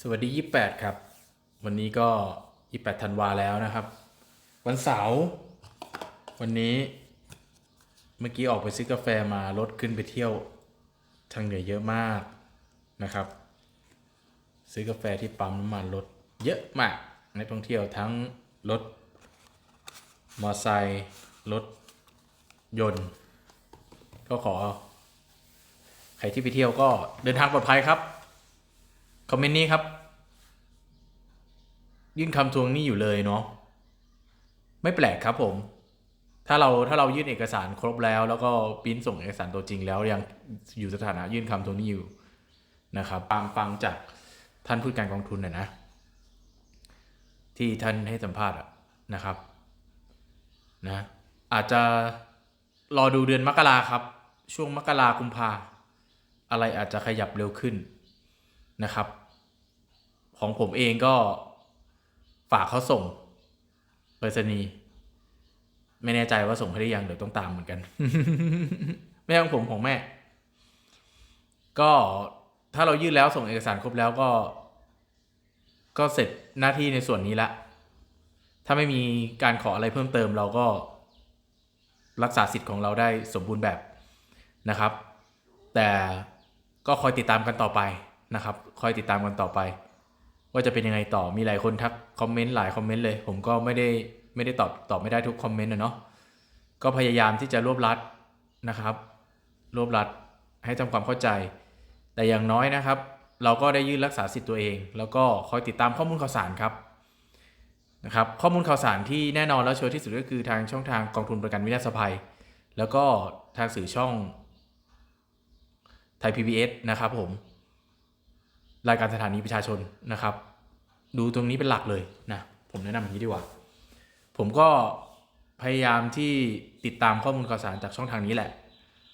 สวัสดี 28 ครับ วันนี้ก็ 28ธันวาแล้วนะครับ วันเสาร์วันนี้ เมื่อกี้ออกไปซื้อกาแฟมารถขึ้นไปเที่ยวทางเหนือเยอะมากนะครับ ซื้อกาแฟที่ปั๊มน้ำมันรถเยอะมากนักท่องเที่ยวทั้งรถมอไซค์รถยนต์ ก็ขอ ใครที่ไปเที่ยวก็เดินทางปลอดภัยครับ คอมเมนต์นี้ครับ ยื่นคำทวงหนี้อยู่เลยเนาะไม่แปลกครับผม ถ้าเราถ้าเรายื่นเอกสารครบแล้ว แล้วก็ปิ้นส่งเอกสารตัวจริงแล้วยังอยู่สถานะยื่นคำทวงหนี้อยู่นะครับฟังฟังจากท่านผู้การกองทุนนะนะ ที่ท่านให้สัมภาษณ์อะนะครับนะอาจจะรอดูเดือนมกราครับ ช่วงมกรากุมภาอะไรอาจจะขยับเร็วขึ้น นะครับ ของผมเองก็ฝากเขาส่งไปรษณีย์ไม่แน่ใจว่าส่งให้ได้ยังเดี๋ยวต้องตามเหมือนกันไม่ของผมของแม่ ก็ถ้าเรายื่นแล้วส่งเอกสารครบแล้วก็ ก็เสร็จหน้าที่ในส่วนนี้ละ ถ้าไม่มีการขออะไรเพิ่มเติมเราก็รักษาสิทธิ์ของเราได้สมบูรณ์แบบนะครับ แต่ก็คอยติดตามกันต่อไป นะครับคอยติดตามกันต่อไป ว่าจะเป็นยังไงต่อมีหลายคนทักคอมเมนต์หลายคอมเมนต์เลย ผมก็ไม่ได้ไม่ได้ตอบตอบไม่ได้ทุกคอมเมนต์นะเนาะก็พยายามที่จะรวบรัดนะครับ รวบรัดให้ทำความเข้าใจ แต่อย่างน้อยนะครับ เราก็ได้ยื่นรักษาสิทธิ์ตัวเอง แล้วก็คอยติดตามข้อมูลข่าวสารครับนะครับข้อมูลข่าวสารที่แน่นอนแล้วชัวร์ที่สุดก็คือทางช่องทางกองทุนประกันวินาศภัย แล้วก็ทางสื่อช่องไทย PBS นะครับผม รายการสถานีประชาชนนะครับ ดูตรงนี้เป็นหลักเลยนะผมแนะนำอย่างนี้ดีกว่า ผมก็พยายามที่ติดตามข้อมูลข่าวสารจากช่องทางนี้แหละ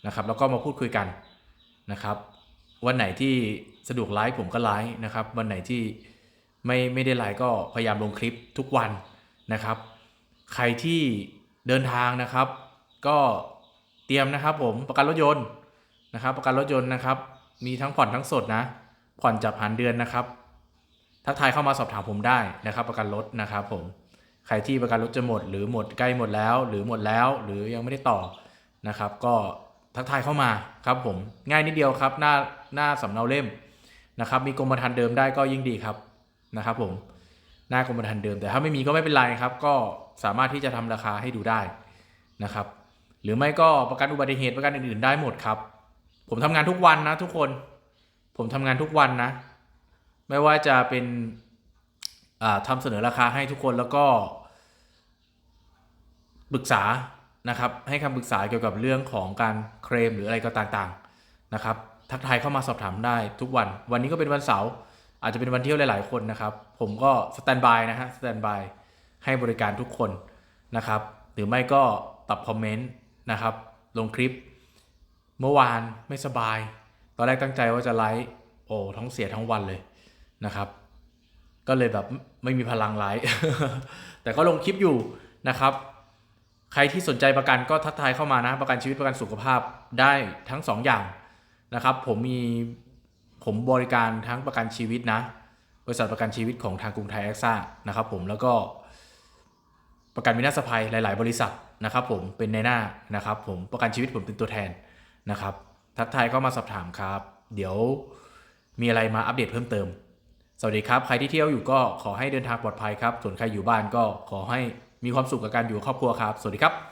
นะครับ แล้วก็มาพูดคุยกันนะครับ วันไหนที่สะดวกไลฟ์ผมก็ไลฟ์นะครับ วันไหนที่ไม่ไม่ได้ไลฟ์ก็พยายามลงคลิปทุกวันนะครับ ใครที่เดินทางนะครับ ก็เตรียมนะครับผมประกันรถยนต์นะครับ ประกันรถยนต์นะครับ มีทั้งผ่อนทั้งสดนะ ผ่อนจับหันเดือนนะครับ ทักทายเข้ามาสอบถามผมได้นะครับ ประกันรถนะครับผม ใครที่ประกันรถจะหมด หรือหมดใกล้หมดแล้ว หรือหมดแล้ว หรือยังไม่ได้ต่อนะครับ ก็ทักทายเข้ามาครับผม ง่ายนิดเดียวครับ หน้าหน้าสำเนาเล่มนะครับ มีกรมธรรม์เดิมได้ก็ยิ่งดีครับนะครับ ผม หน้ากรมธรรม์เดิม แต่ถ้าไม่มีก็ไม่เป็นไรครับ ก็สามารถที่จะทำราคาให้ดูได้นะครับ หรือไม่ก็ประกันอุบัติเหตุประกันอื่นๆ ได้หมดครับ ผมทำงานทุกวันนะทุกคน ผมทำงานทุกวันนะ ไม่ว่าจะเป็นทำเสนอราคาให้ทุกคนแล้วก็ปรึกษานะครับ ให้คำปรึกษาเกี่ยวกับเรื่องของการเคลมหรืออะไรก็ต่างๆนะครับ ทักทายเข้ามาสอบถามได้ทุกวัน วันนี้ก็เป็นวันเสาร์อาจจะเป็นวันเที่ยวหลาย ๆ คนนะครับ ผมก็สแตนบายนะฮะสแตนบายให้บริการทุกคนนะครับ หรือไม่ก็ตอบคอมเมนต์นะครับ ลงคลิป เมื่อวานไม่สบาย ตอนแรกตั้งใจว่าจะไลฟ์โอ้ท้องเสียทั้งวันเลยนะครับ ก็เลยแบบไม่มีพลังไลฟ์แต่ก็ลงคลิปอยู่นะครับ ใครที่สนใจประกันก็ทักทายเข้ามานะ ประกันชีวิตประกันสุขภาพได้ทั้งสองอย่างนะครับ ผมมีผมบริการทั้งประกันชีวิตนะ บริษัทประกันชีวิตของทางกรุงไทยแอคซ่านะครับ ผมแล้วก็ประกันวินาศภัยหลาย ๆ บริษัทนะครับ ผมเป็นในหน้านะครับ ผมประกันชีวิตผมเป็นตัวแทนนะครับ ทักทายเข้ามาสอบถามครับ เดี๋ยวมีอะไรมาอัปเดตเพิ่มเติม สวัสดีครับ ใครที่เที่ยวอยู่ก็ขอให้เดินทางปลอดภัยครับ ส่วนใครอยู่บ้านก็ขอให้มีความสุขกับการอยู่ครอบครัวครับ สวัสดีครับ